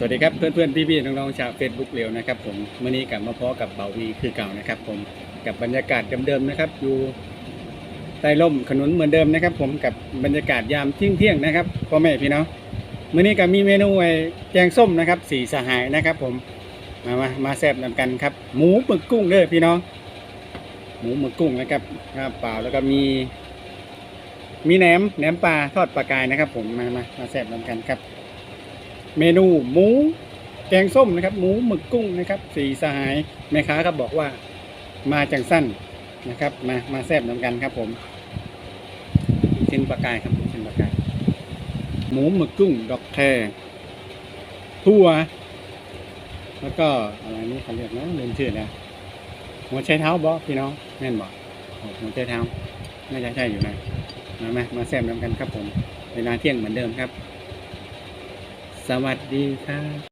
สวัสดีครับเพื่อนเพื่อนพี่พี่ๆน้องๆชาวเฟซบุ๊กเร็วนะครับผมมื่อนี้กลับมาพอกับเบาวีคือเก่านะครับ ผมกับบรรยากาศเดิมๆนะครับ อยู่ใต้ร่มขนุนเหมือนเดิมนะครับ ผมกับบรรยากาศยามเที่ยงเที่ยงๆนะครับพ่อแม่พี่น้องมื่อนี้ก็มีเมนูไอ้แกงส้มนะครับสีสหายนะครับ ผมมามามาแซ่บนำกันครับ หมูหมึกกุ้งเด้อพี่น้องหมูหมึกกุ้งนะครับครับเปล่าแล้วก็มี มีแหนมแหนมปลาทอดปลากายนะครับ ผมมามามาแซ่บนำกันครับ เมนูหมูแกงส้มนะครับ หมูหมึกกุ้งนะครับสีสหายแม่ค้าครับบอกว่ามาจังสั้นนะครับ มามาแซ่บนำกันครับผมเส้นปลากายครับเส้นปลากายหมูหมึกกุ้งดอกแครทั่ว แล้วก็อะไรนี่เขาเรียกนะลืมชื่อแล้วหัวไชเท้าบอพี่น้องแม่นบอกหัวไชเท้าน่าจะใช่อยู่นะมามามาแซ่บนำกันครับผมเวลาเที่ยงเหมือนเดิมครับ สวัสดีครับ